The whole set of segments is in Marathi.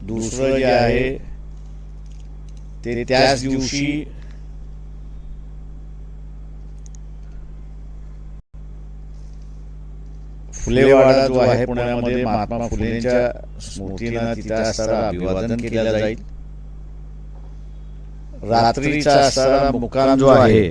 दुसरं जे आहे ते त्याच दिवशी फुलेवाडा जो आहे पुण्यामध्ये महात्मा फुलेंच्या स्मृतीनं तिथे असताना अभिवादन केलं जाईल. रात्रीचा असणारा मुक्काम जो आहे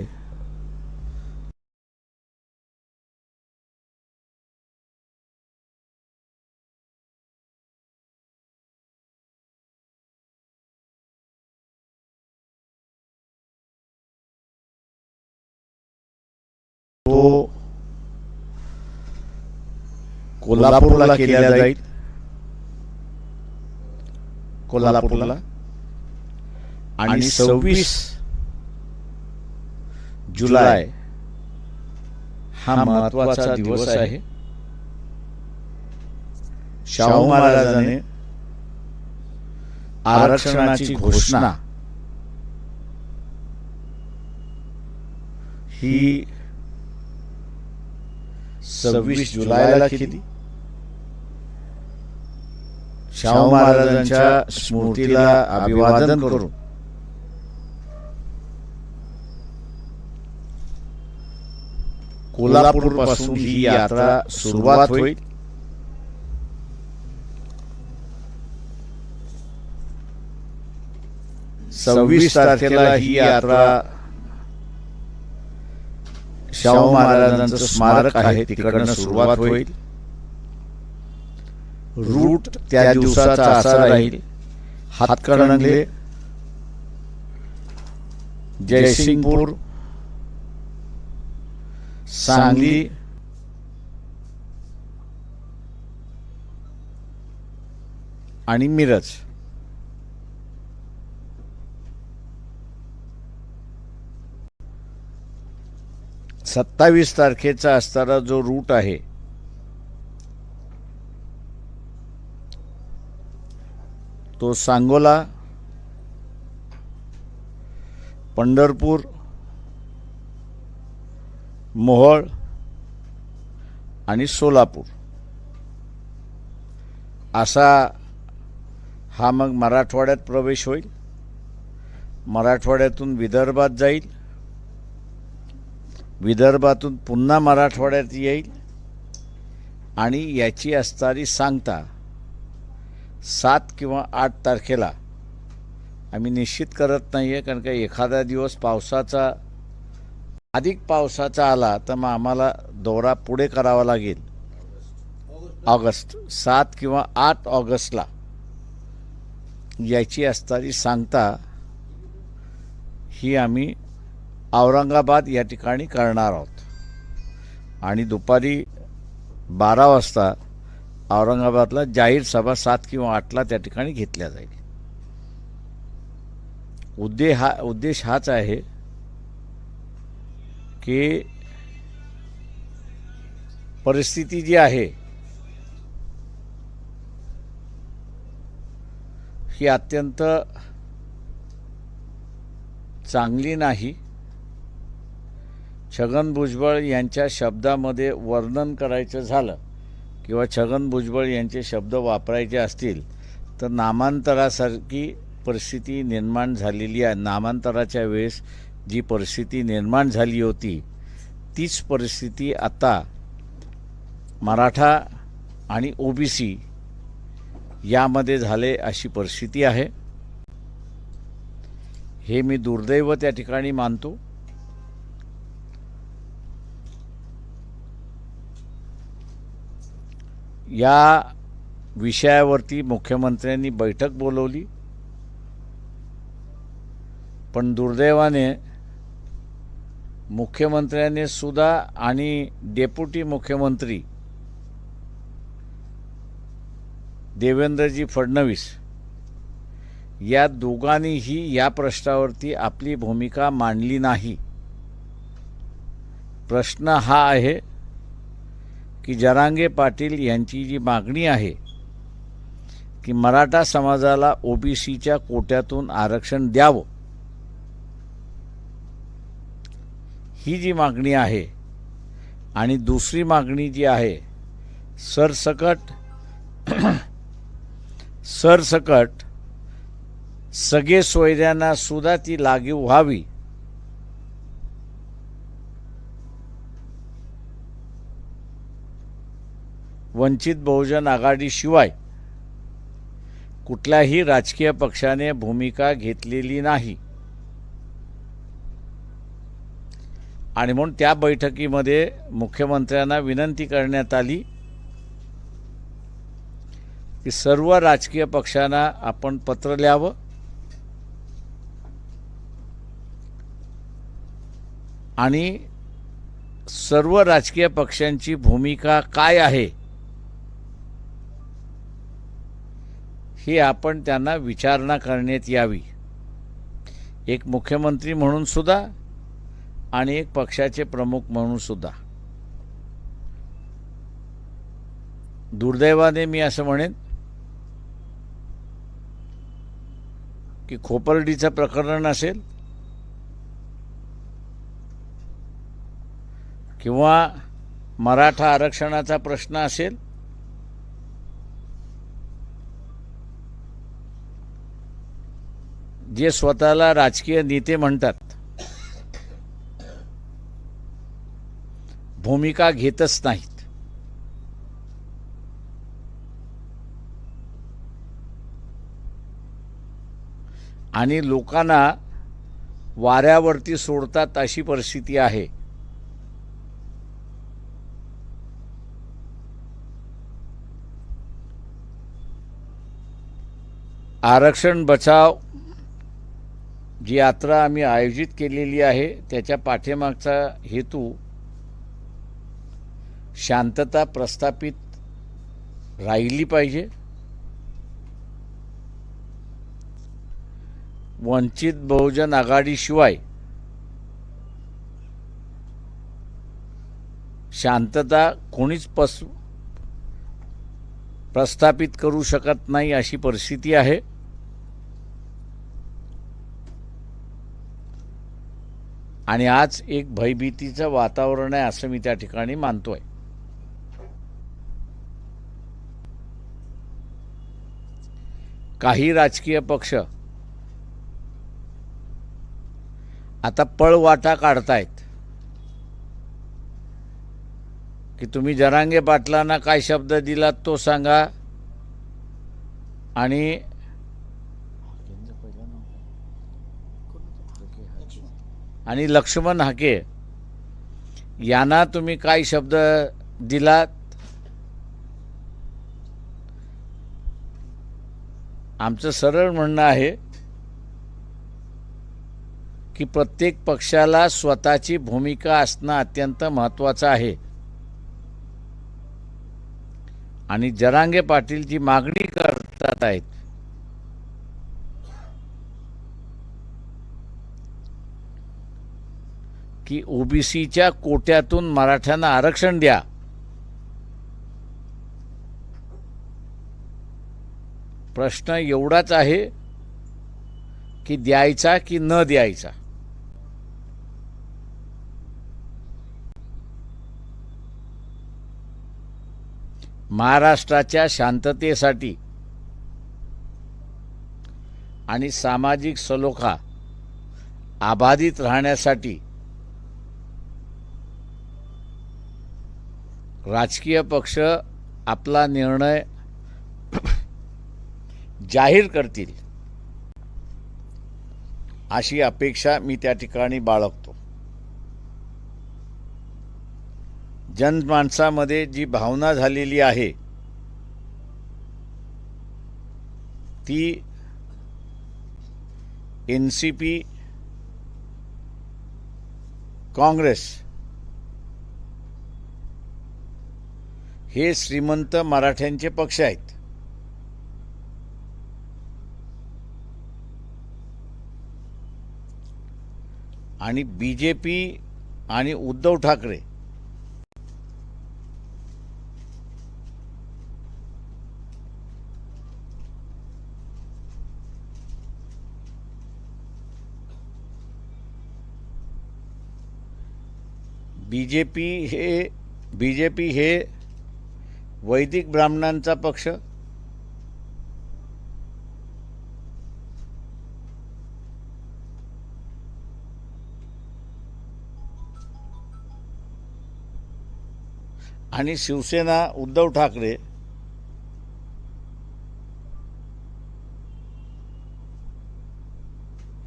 कोल्हापूरला केला जाईल. कोल्हापूरला. आणि सव्वीस जुलै हा महत्त्वाचा दिवस आहे. शाहू महाराजांनी आरक्षणाची घोषणा. ही सव्वीस जुलैला केली. शाहू महाराजांच्या स्मृतीला अभिवादन करून कोल्हापूरपासून ही यात्रा सुरुवात होईल. सव्वीस तारखेला ही यात्रा शाहू महाराजांचं स्मारक आहे तिकडनं सुरुवात होईल. रूट त्या दिवसाचा असा राहील. हातकणंगले जयसिंगपूर सांगली आणि मिरज. सत्तावीस तारखेचा असणारा जो रूट आहे तो सांगोला पंढरपूर मोहोळ आणि सोलापूर. असा हा मग मराठवाड्यात प्रवेश होईल. मराठवाड्यातून विदर्भात जाईल. विदर्भातून पुन्हा मराठवाड्यात येईल. आणि याची असणारी सांगता सात किंवा आठ तारखेला आम्ही निश्चित करत नाही आहे कारण का एखादा दिवस पावसाचा अधिक पावसाचा आला तर मग आम्हाला दौरा पुढे करावा लागेल. ऑगस्ट. सात किंवा आठ ऑगस्टला. याची असणारी सांगता ही आम्ही औरंगाबाद या ठिकाणी करणार आहोत. आणि दुपारी बारा वाजता औरंगाबादला जाहीर सभा सात किंवा आठला त्या ठिकाणी घेतल्या जाईल. उद्देश हा उद्देश हाच आहे की परिस्थिती जी आहे ही अत्यंत चांगली नाही. छगन भुजबळ यांच्या शब्दामध्ये वर्णन करायचं झालं किंवा छगन भुजबळ यांचे शब्द वापरायचे असतील तर नामांतरासारखी परिस्थिती निर्माण झालेली आहे. नामांतराच्या वेळेस जी परिस्थिती निर्माण झाली होती तीच परिस्थिती आता मराठा आणि ओबीसी यामध्ये झाले अशी परिस्थिती आहे. हे मी दुर्दैव त्या ठिकाणी मानतो. या विषयावरती मुख्यमंत्र्यांनी बैठक बोलवली. पण दुर्दैवाने मुख्यमंत्र्याने सुद्धा आणि डेप्युटी मुख्यमंत्री देवेंद्रजी फडणवीस या दोघांनीही या प्रश्नावरती आपली भूमिका मांडली नाही. प्रश्न हा आहे की जरांगे पाटील यांची जी मागणी आहे की मराठा समाजाला ओबीसीच्या कोट्यातून आरक्षण द्यावं ही जी मागणी आहे. आणि दुसरी मागणी जी आहे सरसकट सरसकट सगळे सोयऱ्यांना सुद्धा ती लागीव व्हावी. वंचित बहुजन आघाडीशिवाय कुठल्याही राजकीय पक्षाने भूमिका घेतलेली नाही. आणि म्हणून त्या बैठकीमध्ये मुख्यमंत्र्यांना विनंती करण्यात आली की सर्व राजकीय पक्षांना आपण पत्र लिहावं. आणि सर्व राजकीय पक्षांची भूमिका काय आहे ही आपण त्यांना विचारणा करण्यात यावी. एक मुख्यमंत्री म्हणून सुद्धा आणि एक पक्षाचे प्रमुख म्हणून सुद्धा. दुर्दैवाने मी असं म्हणेन की खोपर्डीचं प्रकरण असेल किंवा मराठा आरक्षणाचा प्रश्न असेल जे स्वतःला राजकीय नेते म्हणतात. भूमिका घेतच नाहीत. आणि लोकांना वाऱ्यावरती सोडतात अशी परिस्थिती आहे. आरक्षण बचाव जी यात्रा आम्ही आयोजित केलेली आहे त्याच्या पाठीमागचा हेतू शांतता प्रस्थापित राहिली पाहिजे. वंचित बहुजन आघाडीशिवाय शांतता कोणीच पस प्रस्थापित करू शकत नाही अशी परिस्थिती आहे. आणि आज एक भयभीतीचं वातावरण आहे असं मी त्या ठिकाणी मानतोय. काही राजकीय पक्ष आता पळवाटा काढतायत. की तुम्ही जरांगे पाटलांना काय शब्द दिलात तो सांगा आणि आणि लक्ष्मण हाके यांना तुम्ही काय शब्द दिलात? आमचं सरळ म्हणणं आहे की प्रत्येक पक्षाला स्वतःची भूमिका असणं अत्यंत महत्त्वाचं आहे. आणि जरांगे पाटील जी मागणी करतात आहेत की ओबीसीच्या कोट्यातून मराठ्यांना आरक्षण द्या. प्रश्न एवढाच आहे की द्यायचा की न द्यायचा. महाराष्ट्राच्या शांततेसाठी आणि सामाजिक सलोखा आबाधित राहण्यासाठी राजकीय पक्ष आपला निर्णय जाहीर करतील अशी अपेक्षा मी त्या ठिकाणी बाळगतो. जनमानसामध्ये जी भावना झालेली आहे ती एन सी पी काँग्रेस हे श्रीमंत मराठ्यांचे पक्ष आहेत. आणि बी जे पी आणि Uddhav Thackeray. B J P हे बी जे पी हे वैदिक ब्राह्मणांचा पक्ष. आणि शिवसेना उद्धव ठाकरे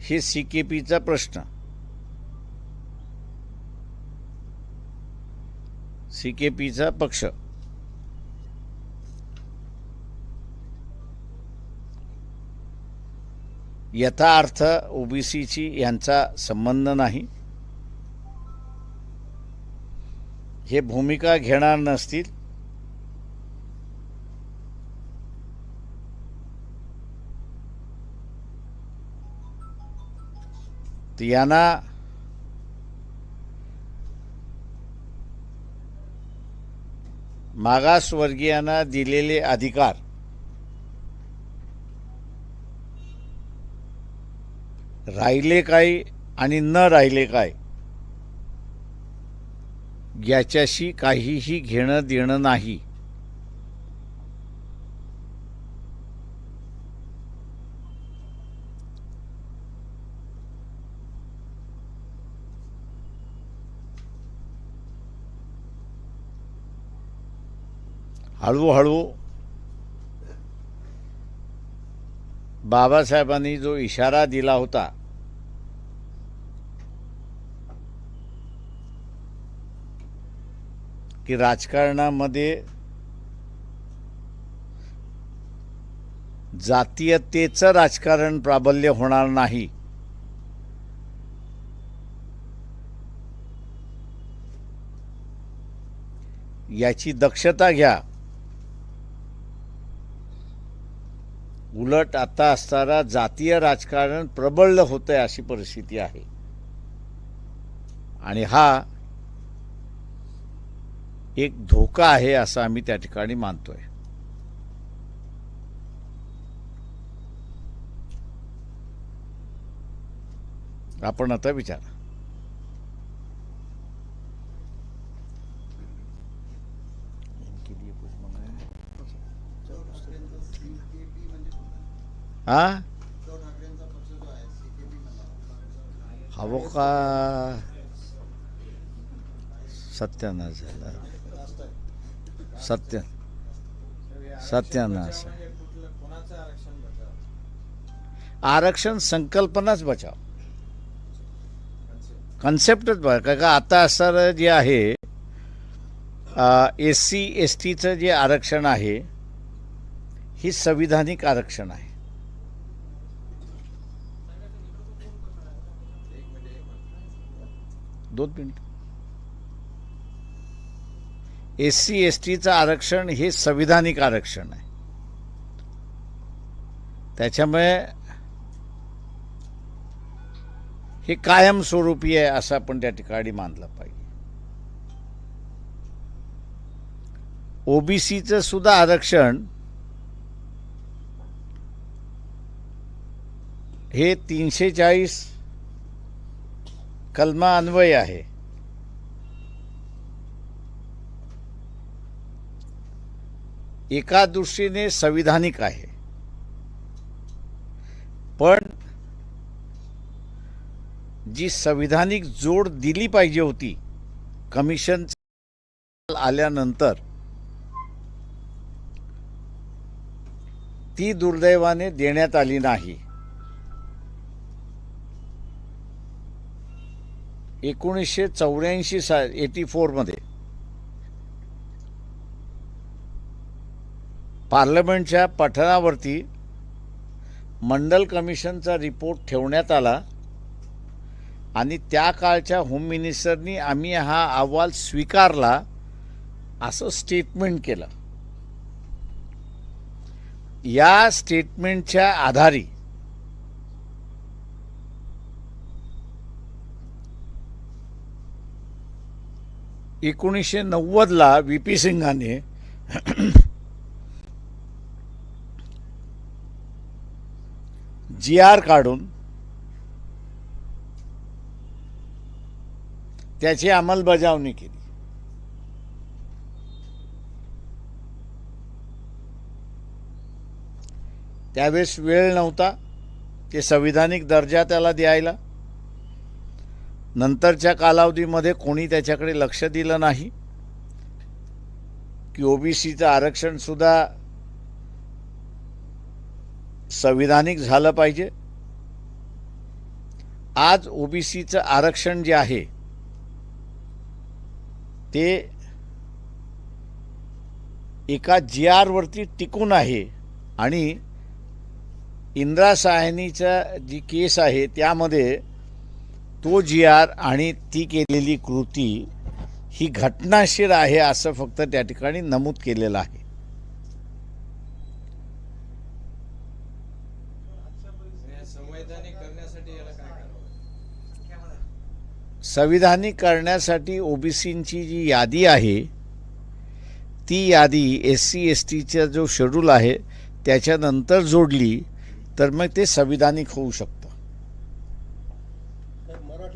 हे सी के पीचा प्रश्न. सी के पीचा पक्ष. याचा अर्थ ओबीसीची यांचा संबंध नाही. हे भूमिका घेणार नसतील. तर यांना मागासवर्गीयांना दिलेले अधिकार राहिले काय आणि न राहिले काय याच्याशी काहीही घेणं देणं नाही. हळूहळू बाबासाहेबांनी जो इशारा दिला होता की राजकारणामध्ये जातीयतेचं राजकारण प्राबल्य होणार नाही. याची दक्षता घ्या. उलट आता असताना जातीय राजकारण प्रबळ आहे अशी परिस्थिती आहे. आणि हा एक धोका आहे असं आम्ही त्या ठिकाणी मानतोय. आपण आता विचारा. हा? हवं का? सत्यानाश झाला. सत्य सत्यानाश. आरक्षण संकल्पनाच बचाव. कन्सेप्टच बघा का का आता असणारं जे आहे एस सी एस टीचं जे आरक्षण आहे ही संविधानिक आरक्षण आहे. दोन मिनिट. एस सी एस टीचं आरक्षण हे संविधानिक आरक्षण आहे. त्याच्यामुळे हे कायमस्वरूपी आहे असं आपण त्या ठिकाणी मानलं पाहिजे. ओबीसीचं सुद्धा आरक्षण हे तीनशे चाळीस कलमा अन्वय आहे. एका दृष्टीने संविधानिक आहे. पण जी संविधानिक जोड दिली पाहिजे होती कमिशन आल्यानंतर ती दुर्दैवाने देण्यात आली नाही. एकोणीसशे चौऱ्याऐंशी सा एटी फोरमध्ये पार्लमेंटच्या पठणावरती मंडल कमिशनचा रिपोर्ट ठेवण्यात आला आणि त्या काळच्या होम मिनिस्टरनी आम्ही हा अहवाल स्वीकारला असं स्टेटमेंट केलं. या स्टेटमेंटच्या आधारी एकोणीसशे नव्वदला व्ही पी सिंगाने जी आर काढून त्याची अंमलबजावणी केली. त्यावेळेस वेळ नव्हता ते संविधानिक दर्जा त्याला द्यायला. नंतरच्या कालावधीमध्ये कोणी त्याच्याकडे लक्ष दिलं नाही. की ओबीसीचं आरक्षणसुद्धा संविधानिक झालं पाहिजे. आज ओबीसीचं आरक्षण जे आहे ते एका जी आरवरती टिकून आहे आणि इंदिरा साहनीचा जी केस आहे त्यामध्ये तो जी आर आणि ती केलेली कृती ही घटनाशीर आहे असं फक्त त्या ठिकाणी नमूद केलेलं आहे. करण्यासाठी संविधानिक करण्यासाठी ओबीसींची जी यादी आहे ती यादी एस सी एस टीचा जो शेड्यूल आहे त्याच्यानंतर जोडली तर मग ते संविधानिक होऊ शकतं.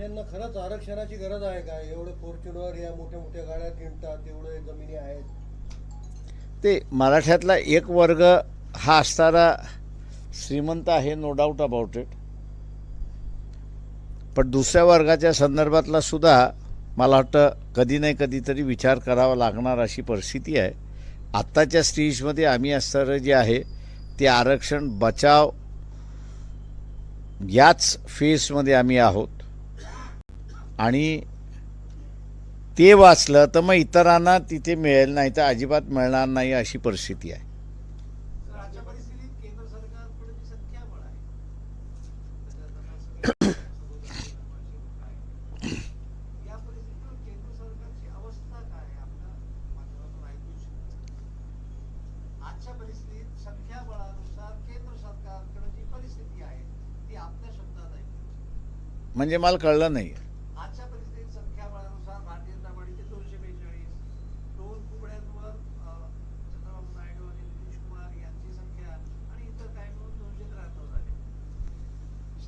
तर खरंच आरक्षणाची गरज आहे का? एवढे फॉर्च्युनर या मोठ्या मोठ्या गाड्या किंडतात एवढे जमिनी आहेत. ते मराठ्यातला एक वर्ग हा असणारा श्रीमंत आहे नो डाऊट अबाउट इट पण दुसऱ्या वर्गाच्या संदर्भातला सुद्धा मला वाटतं कधी नाही कधीतरी विचार करावा लागणार अशी परिस्थिती आहे. आत्ताच्या स्टेजमध्ये आम्ही असणारं जे आहे ते आरक्षण बचाव याच फेजमध्ये आम्ही आहोत. आणि ते वाचलं तर मग इतरांना तिथे मिळेल नाही तर अजिबात मिळणार नाही अशी परिस्थिती आहे. अशा परिस्थितीत केंद्र सरकारकडे जी संख्याबळ आहे या परिस्थितीवर केंद्र सरकारची अवस्था काय आहे आपल्या माध्यमातून ऐकू शकतो आजच्या परिस्थितीत संख्याबळानुसार केंद्र सरकारकडे जी परिस्थिती आहे ती आपल्या शब्दात आहे म्हणजे मला कळलं नाही आजच्या परिस्थितीत संख्याबळानुसार भारतीय जनता पार्टीचे दोनशे बेचाळीस दोन कुबड्यांवर अ, चंद्रबाबू नायडू आणि नितीश कुमार यांची संख्या आणि इतर काही मिळून दोनशे त्र्याहत्तर झाले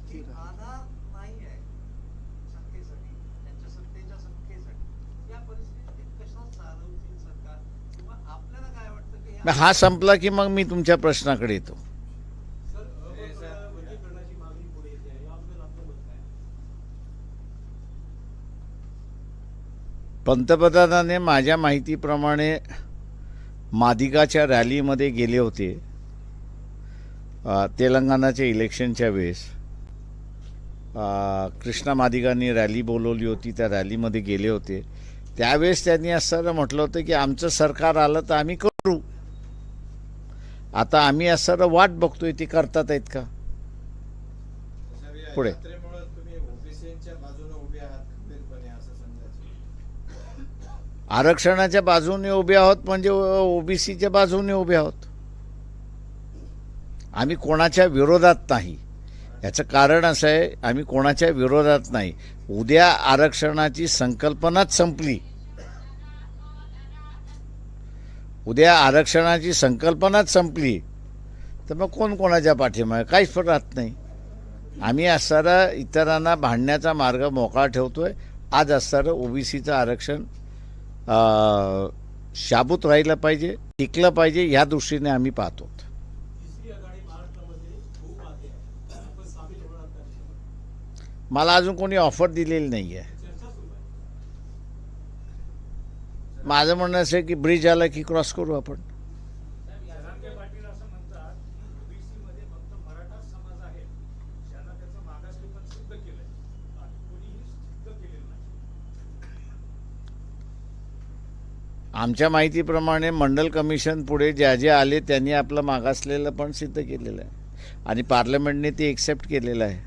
ही आधार नाही आहे संख्येसाठी त्यांच्या सत्तेच्या संख्येसाठी या परिस्थितीत ते कशा चालवतील सरकार किंवा आपल्याला काय वाटतं की मग हा संपला की मग मी तुमच्या प्रश्नाकडे येतो. पंतप्रधानाने माझ्या माहितीप्रमाणे मादिकाच्या रॅलीमध्ये गेले होते तेलंगणाच्या इलेक्शनच्या वेळेस. कृष्णा मादिकांनी रॅली बोलवली होती त्या रॅलीमध्ये गेले होते. त्यावेळेस त्यांनी असं म्हटलं होतं की आमचं सरकार आलं तर आम्ही करू. आता आम्ही असं वाट बघतोय ते करतात आहेत का? पुढे. आरक्षणाच्या बाजूने उभे आहोत म्हणजे ओबीसीच्या बाजूने उभे आहोत. आम्ही कोणाच्या विरोधात नाही. याचं कारण असं आहे आम्ही कोणाच्या विरोधात नाही. उद्या आरक्षणाची संकल्पनाच संपली. उद्या आरक्षणाची संकल्पनाच संपली तर मग कोण कोणाच्या पाठीमागे? काहीच फरक राहत नाही. आम्ही असणारा इतरांना भांडण्याचा मार्ग मोकळा ठेवतो आहे आज असणारं ओबीसीचं आरक्षण शाबूत राहिलं पाहिजे टिकलं पाहिजे ह्या दृष्टीने आम्ही पाहतो. मला अजून कोणी ऑफर दिलेली नाही आहे चर्चा सुरू आहे माझं म्हणणं असं आहे की ब्रिज आला की क्रॉस करू आपण. आमच्या माहितीप्रमाणे मंडल कमिशन पुढे ज्या जे आले त्यांनी आपलं मागासलेलं पण सिद्ध केलेलं आहे. आणि पार्लमेंटने ते एक्सेप्ट केलेलं आहे.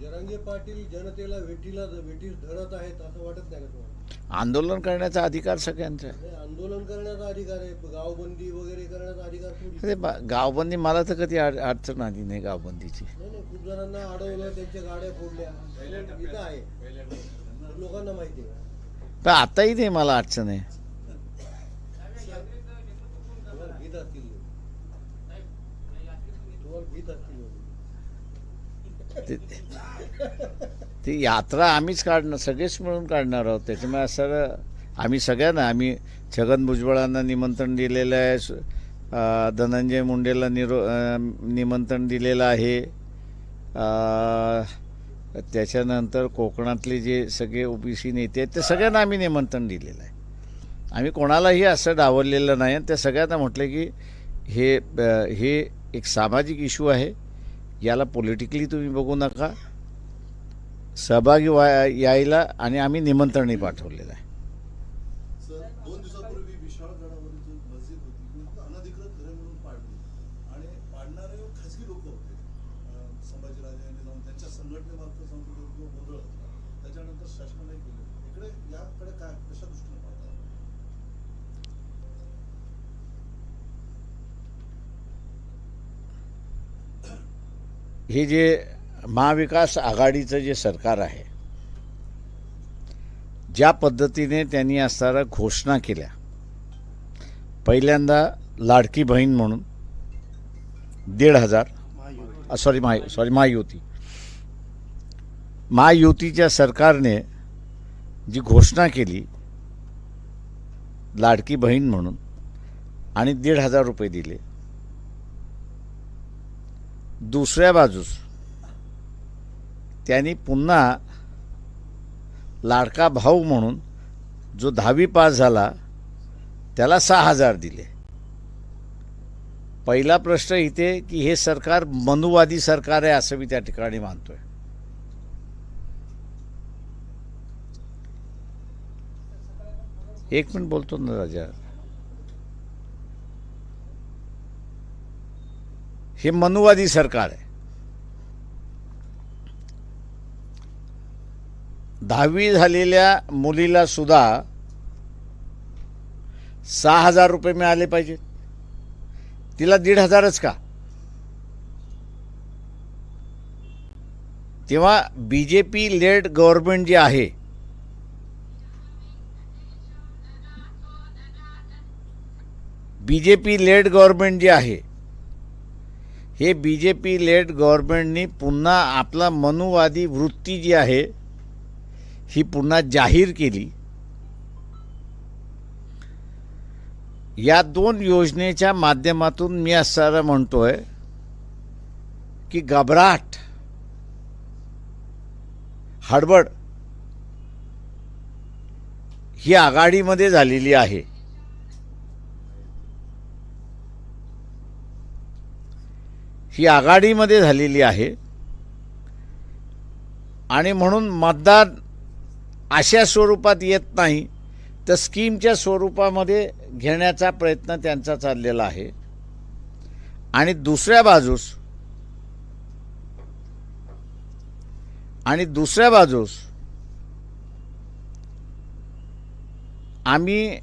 जरांगे पाटील जनतेला भेटीला भेटीस धरत आहेत असं वाटत नाही का तुम्हाला? आंदोलन करण्याचा अधिकार सगळ्यांचा आहे. आंदोलन करण्याचा अधिकार आहे गावबंदी वगैरे करण्याचा अधिकार अरे बा गावबंदी मला तर कधी अड- अडचण आली नाही गावबंदीची. नाही नाही खूप जणांना अडवलं त्यांच्या गाड्या फोडल्या. इथं आहे. तर लोकांना माहिती आहे. पण आताही नाही मला अडचण आहे. तुम्हाला भीत असतील लोक. तुम्हाला भीत असतील लोक. ते- ती यात्रा आम्हीच काढणार सगळेच मिळून काढणार आहोत. त्याच्यामुळे असं आम्ही सगळ्यांना आम्ही छगन भुजबळांना निमंत्रण दिलेलं आहे धनंजय मुंडेला निरो निमंत्रण दिलेलं आहे. त्याच्यानंतर कोकणातले जे सगळे ओबीसी नेते आहेत ते सगळ्यांना आम्ही निमंत्रण दिलेलं आहे. आम्ही कोणालाही असं डावललेलं नाही. आणि त्या सगळ्यांना म्हटलं की हे हे एक सामाजिक इशू आहे. याला पॉलिटिकली तुम्ही बघू नका. सहभागी व्हा यायला आणि आम्ही निमंत्रणही पाठवलेलं आहे. हे जे महाविकास आघाडीचं जे सरकार आहे ज्या पद्धतीने त्यांनी असणाऱ्या घोषणा केल्या पहिल्यांदा लाडकी बहीण म्हणून दीड हजार सॉरी महा सॉरी महायुती महायुतीच्या सरकारने जी घोषणा केली लाडकी बहीण म्हणून आणि दीड हजार रुपये दिले. दुसऱ्या बाजूस त्यांनी पुन्हा लाडका भाऊ म्हणून जो दहावी पास झाला त्याला सहा हजार दिले. पहिला प्रश्न इथे की हे सरकार मनुवादी सरकार आहे असं मी त्या ठिकाणी मानतोय. एक मिनिट बोलतो ना राजा. हे मनुवादी सरकार आहे. दहावी झालेल्या मुलीला सुद्धा सहा हजार रुपये मिळाले पाहिजेत तिला दीड हजारच का? तेव्हा B J P laid government जे आहे B J P laid government जे आहे हे बी जे पी लेड गव्हर्नमेंटनी पुन्हा आपला मनुवादी वृत्ती जी आहे ही पुन्हा जाहीर केली. या दोन योजनेच्या माध्यमातून मी असं म्हणतोय की घबराट हडबड ही आघाडीमध्ये झालेली आहे. ही आघाडीमध्ये झालेली आहे. आणि म्हणून मतदान अशा स्वरूपात येत नाही तर स्कीमच्या स्वरूपामध्ये घेण्याचा प्रयत्न त्यांचा चाललेला आहे. आणि दुसऱ्या बाजूस आणि दुसऱ्या बाजूस आम्ही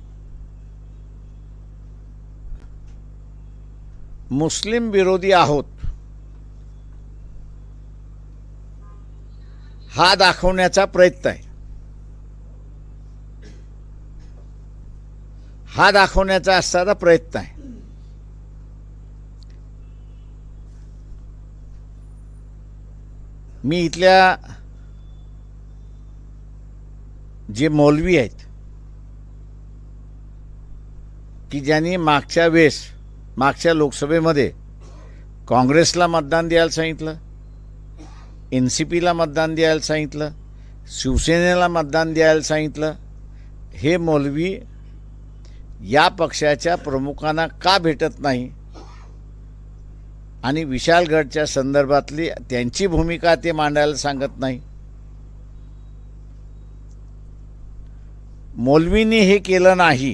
मुस्लिम विरोधी आहोत. हा दाखवण्याचा प्रयत्न आहे. हा दाखवण्याचा असणारा प्रयत्न आहे. मी इथल्या जे मौलवी आहेत की ज्यांनी मागच्या वेळेस मागच्या लोकसभेमध्ये काँग्रेसला मतदान द्यायला सांगितलं एन सी पीला मतदान द्यायला सांगितलं शिवसेनेला मतदान द्यायला सांगितलं हे मौलवी या पक्षाच्या प्रमुखांना का भेटत नाही? आणि विशालगडच्या संदर्भातली त्यांची भूमिका ते मांडायला सांगत नाही. मौलवींनी हे केलं नाही.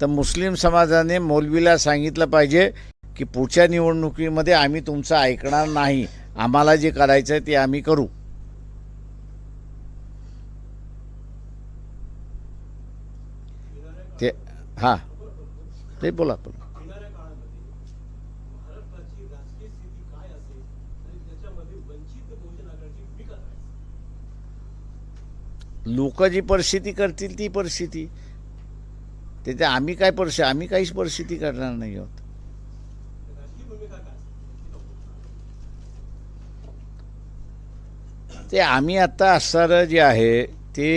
तर मुस्लिम समाजाने मौलवीला सांगितलं पाहिजे की पुढच्या निवडणुकीमध्ये आम्ही तुमचं ऐकणार नाही. आम्हाला जे करायचं आहे ते आम्ही करू ते हां ते बोला बोला येणाऱ्या काळामध्ये महाराष्ट्राची राजकीय स्थिती काय असेल आणि त्याच्यामध्ये वंचित बहुजन हां. ते बोला आपण लोक जी परिस्थिती करतील ती परिस्थिती. त्याच्या आम्ही काय परिस्थिती आम्ही काहीच परिस्थिती करणार नाही आहोत. ते आम्ही आत्ता असणारं जे आहे ते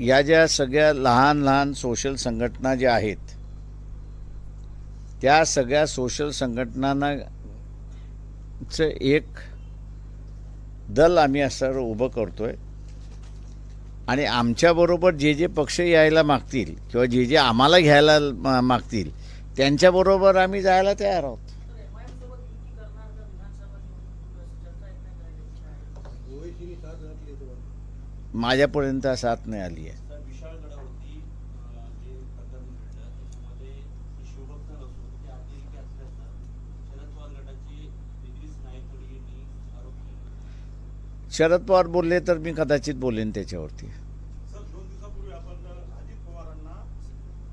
या ज्या सगळ्या लहान लहान सोशल संघटना ज्या आहेत त्या सगळ्या सोशल संघटनांचं एक दल आम्ही असं उभं करतो आहे आणि आमच्याबरोबर जे जे पक्ष यायला मागतील किंवा जे जे आम्हाला घ्यायला मा- मागतील त्यांच्याबरोबर आम्ही जायला तयार आहोत ओवेसीने साथ घातली आहे तुम्हाला माझ्यापर्यंत साथ नाही आली आहे. शरद पवार बोलले तर मी कदाचित बोलेन त्याच्यावरती. सर दोन दिवसापूर्वी आपण अजित पवारांना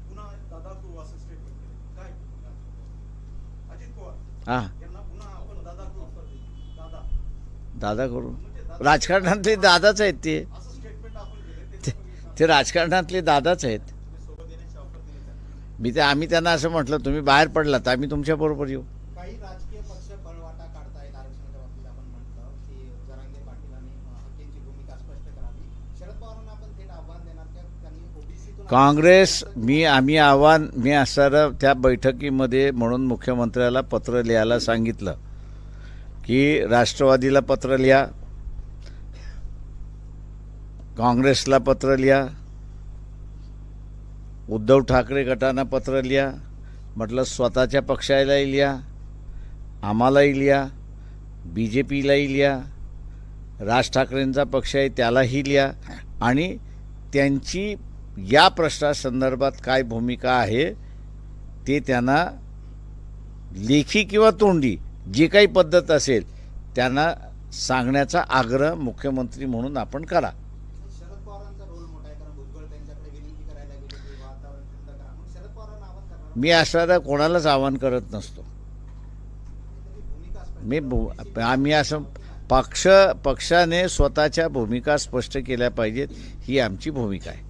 पुन्हा दादा करू असं स्टेटमेंट केलं काय? अजित पवार. हां. यांना पुन्हा आपण दादा करू दादा. दादा करू. म्हणजे दादा राजकारणातले दादाच आहेत ते. ते राजकारणातले दादाच आहेत. मी ते आम्ही त्यांना असं म्हटलं तुम्ही बाहेर पडलात आम्ही तुमच्याबरोबर येऊ काँग्रेस मी आम्ही आव्हान मी असं त्या बैठकीमध्ये म्हणून मुख्यमंत्र्याला पत्र लिहायला सांगितलं की राष्ट्रवादीला पत्र लिहा काँग्रेसला पत्र लिहा. उद्धव ठाकरे गटांना पत्र लिहा. म्हटलं स्वतःच्या पक्षालाही लिहा. आम्हालाही लिहा. बी जे पीलाही लिहा. राज ठाकरेंचा पक्ष आहे त्यालाही लिहा. आणि त्यांची या प्रश्नासंदर्भात काय भूमिका आहे ते त्यांना लेखी किंवा तोंडी जी काही पद्धत असेल त्यांना सांगण्याचा आग्रह मुख्यमंत्री म्हणून आपण करा शरद पवारांचा रोल मोठा आहे कारण भुजबळ त्यांच्याकडे विनंती करायला गेले की वातावरण थंड करा म्हणून शरद पवारांना आवाहन करणार मी असणारा कोणालाच आवाहन करत नसतो. मी आम्ही असं पक्ष पक्षाने स्वतःच्या भूमिका स्पष्ट केल्या पाहिजेत ही आमची भूमिका आहे. ही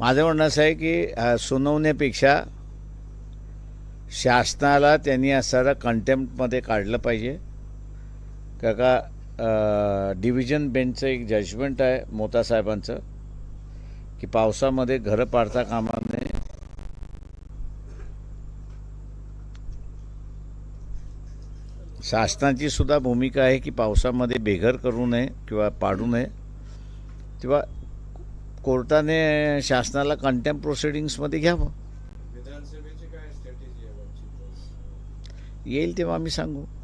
माझं म्हणणं असं आहे की सुनावण्यापेक्षा शासनाला त्यांनी असणारा कंटेम्प्टमध्ये काढलं पाहिजे. का का डिव्हिजन बेंचचं एक जजमेंट आहे मोता साहेबांचं की पावसामध्ये घरं पाडता कामा नये. शासनाची सुद्धा भूमिका आहे की पावसामध्ये बेघर करू नये किंवा पाडू नये. किंवा कोर्टाने शासनाला कंटेम्प प्रोसिडिंग्समध्ये घ्यावं. विधानसभेची काय स्ट्रॅटेजी आहे